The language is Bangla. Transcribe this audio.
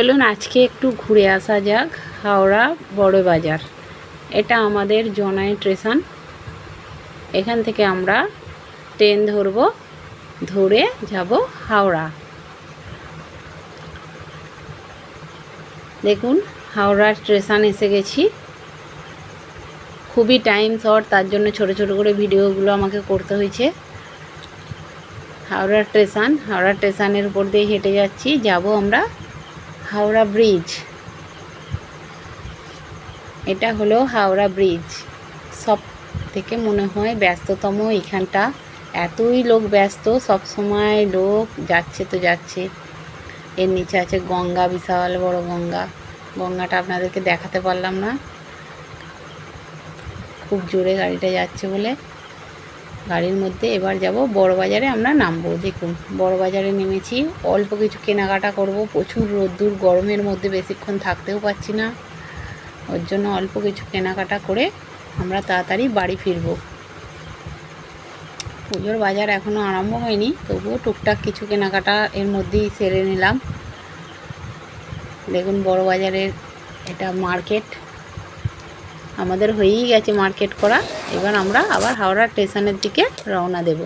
চলুন আজকে একটু ঘুরে আসা যাক, হাওড়া বড় বাজার। এটা আমাদের জনাই স্টেশন। এখান থেকে আমরা ট্রেন ধরবো, ধরে যাব হাওড়া। দেখুন, হাওড়া স্টেশন এসে গেছি। খুবই টাইম শর্ট, তার জন্য ছোট ছোট করে ভিডিওগুলো আমাকে করতে হয়েছে। হাওড়া স্টেশন, হাওড়া স্টেশনের উপর দিয়ে হেঁটে যাচ্ছি, যাব আমরা হাওড়া ব্রিজ। এটা হলো হাওড়া ব্রিজ। সব থেকে মনে হয় ব্যস্ততম এখানটা এতই লোক ব্যস্ত সব সময় লোক যাচ্ছে তো যাচ্ছে। এর নিচে আছে গঙ্গা, বিশাল বড় গঙ্গা। গঙ্গাটা আপনাদেরকে দেখাতে পারলাম না। খুব জোরে গাড়িটা যাচ্ছে বলে। গাড়ির মধ্যে এবার যাব বড় বাজারে আমরা নামবো। দেখুন বড় বাজারে নেমেছি। অল্প কিছু কেনাকাটা করব। প্রচুর রোদ্দুর, গরমের মধ্যে বেশিক্ষণ থাকতেও পাচ্ছি না। ওর জন্য অল্প কিছু কেনাকাটা করে আমরা তাড়াতাড়ি বাড়ি ফিরবো। পুজোর বাজার এখনও আরম্ভ হয়নি, তবুও টুকটাক কিছু কেনাকাটা এর মধ্যেই সেরে নিলাম। দেখুন বড় বাজারের এটা মার্কেট। আমাদের হয়েই গেছে মার্কেট করা। এবার আমরা আবার হাওড়া স্টেশনের দিকে রওনা দেব।